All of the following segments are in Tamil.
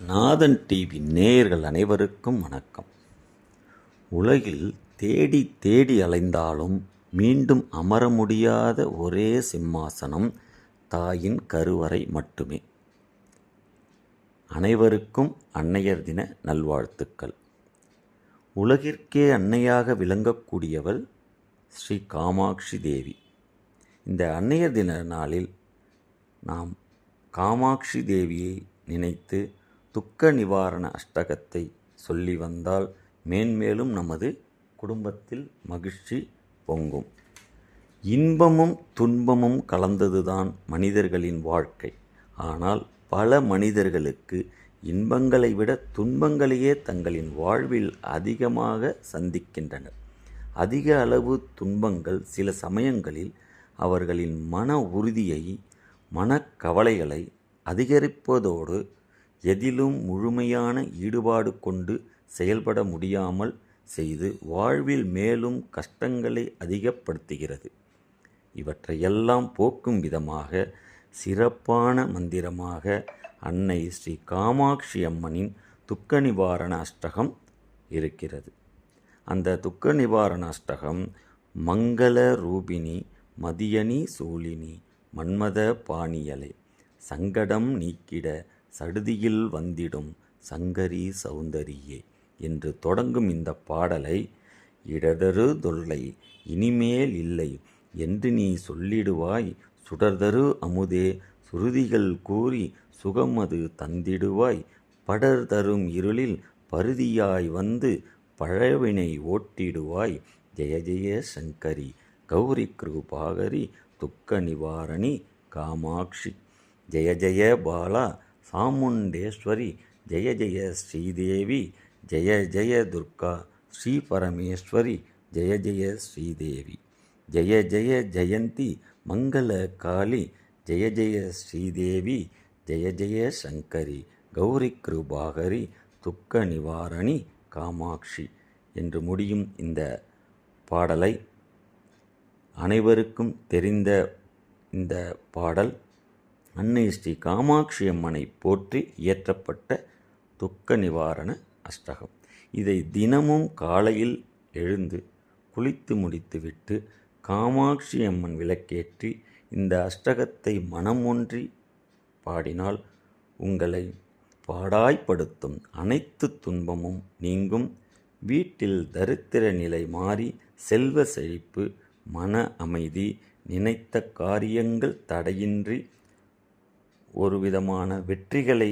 நாதன் டிவி நேயர்கள் அனைவருக்கும் வணக்கம். உலகில் தேடி தேடி அலைந்தாலும் மீண்டும் அமர முடியாத ஒரே சிம்மாசனம் தாயின் கருவறை மட்டுமே. அனைவருக்கும் அன்னையர் தின நல்வாழ்த்துக்கள். உலகிற்கே அன்னையாக விளங்கக்கூடியவள் ஸ்ரீ காமாட்சி தேவி. இந்த அன்னையர் தின நாளில் நாம் காமாட்சி தேவியை நினைத்து துக்க நிவாரண அஷ்டகத்தை சொல்லி வந்தால் மேன்மேலும் நமது குடும்பத்தில் மகிழ்ச்சி பொங்கும். இன்பமும் துன்பமும் கலந்ததுதான் மனிதர்களின் வாழ்க்கை. ஆனால் பல மனிதர்களுக்கு இன்பங்களை விட துன்பங்களையே தங்களின் வாழ்வில் அதிகமாக சந்திக்கின்றனர். அதிக அளவு துன்பங்கள் சில சமயங்களில் அவர்களின் மன உறுதியை மனக்கவலைகளை அதிகரிப்பதோடு எதிலும் முழுமையான ஈடுபாடு கொண்டு செயல்பட முடியாமல் செய்து வாழ்வில் மேலும் கஷ்டங்களை அதிகப்படுத்துகிறது. இவற்றையெல்லாம் போக்கும் விதமாக சிறப்பான மந்திரமாக அன்னை ஸ்ரீ காமாட்சி அம்மனின் துக்க நிவாரண அஷ்டகம் இருக்கிறது. அந்த துக்க நிவாரண அஷ்டகம் மங்கள ரூபிணி மதியனி சூலினி மன்மத பாணியலை சங்கடம் நீக்கிட சடுதியில் வந்திடும் சங்கரி சௌந்தரியே என்று தொடங்கும் இந்த பாடலை இடதரு தொல்லை இனிமேல் இல்லை என்று நீ சொல்லிடுவாய். சுடர்தரு அமுதே சுருதிகள் கூறி சுகமது தந்திடுவாய். படர் தரும் இருளில் பருதியாய் வந்து பழவினை ஓட்டிடுவாய். ஜெய ஜெய சங்கரி கௌரி கிருபாகரி துக்க நிவாரணி காமாட்சி. ஜெய ஜெய பாலா சாமுண்டேஸ்வரி ஜெய ஜெய ஸ்ரீதேவி ஜெய ஜெய துர்கா ஸ்ரீ பரமேஸ்வரி ஜெய ஜெய ஸ்ரீதேவி ஜெய ஜெய ஜெயந்தி மங்கள காளி ஜெய ஜெய ஸ்ரீதேவி ஜெய ஜெய சங்கரி கௌரி கிருபாகரி துக்க நிவாரணி காமாட்சி என்று முடியும் இந்த பாடலை. அனைவருக்கும் தெரிந்த இந்த பாடல் அன்னை ஸ்ரீ காமாட்சி அம்மனை போற்றி இயற்றப்பட்ட துக்க நிவாரண அஷ்டகம். இதை தினமும் காலையில் எழுந்து குளித்து முடித்துவிட்டு காமாட்சி அம்மன் விளக்கேற்றி இந்த அஷ்டகத்தை மனமொன்றி பாடினால் உங்களை பாடாய்ப்படுத்தும் அனைத்து துன்பமும் நீங்கும். வீட்டில் தரித்திர நிலை மாறி செல்வ செழிப்பு மன அமைதி நினைத்த காரியங்கள் தடையின்றி ஒரு விதமான வெற்றிகளை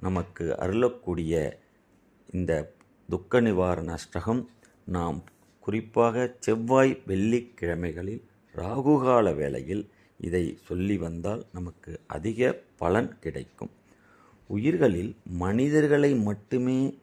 நமக்கு அருளக்கூடிய இந்த துக்க நிவாரண அஷ்டகம். நாம் குறிப்பாக செவ்வாய் வெள்ளிக்கிழமைகளில் ராகுகால வேளையில் இதை சொல்லி வந்தால் நமக்கு அதிக பலன் கிடைக்கும். உயிர்களில் மனிதர்களை மட்டுமே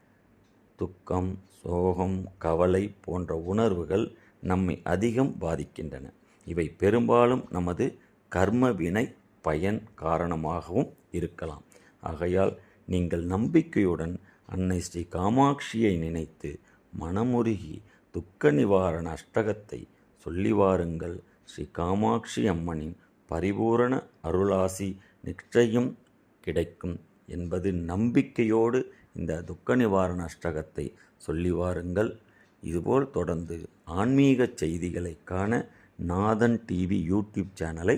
துக்கம் சோகம் கவலை போன்ற உணர்வுகள் நம்மை அதிகம் பாதிக்கின்றன. இவை பெரும்பாலும் நமது கர்ம வினை பயன் காரணமாகவும் இருக்கலாம். ஆகையால் நீங்கள் நம்பிக்கையுடன் அன்னை ஸ்ரீ காமாட்சியை நினைத்து மனமுருகி துக்க நிவாரண அஷ்டகத்தை சொல்லி வாருங்கள். ஸ்ரீ காமாட்சி அம்மனின் பரிபூரண அருளாசி நிச்சயம் கிடைக்கும் என்பது நம்பிக்கையோடு இந்த துக்க நிவாரண அஷ்டகத்தை சொல்லி வாருங்கள். இதுபோல் தொடர்ந்து ஆன்மீக செய்திகளை காண நாதன் டிவி யூடியூப் சேனலை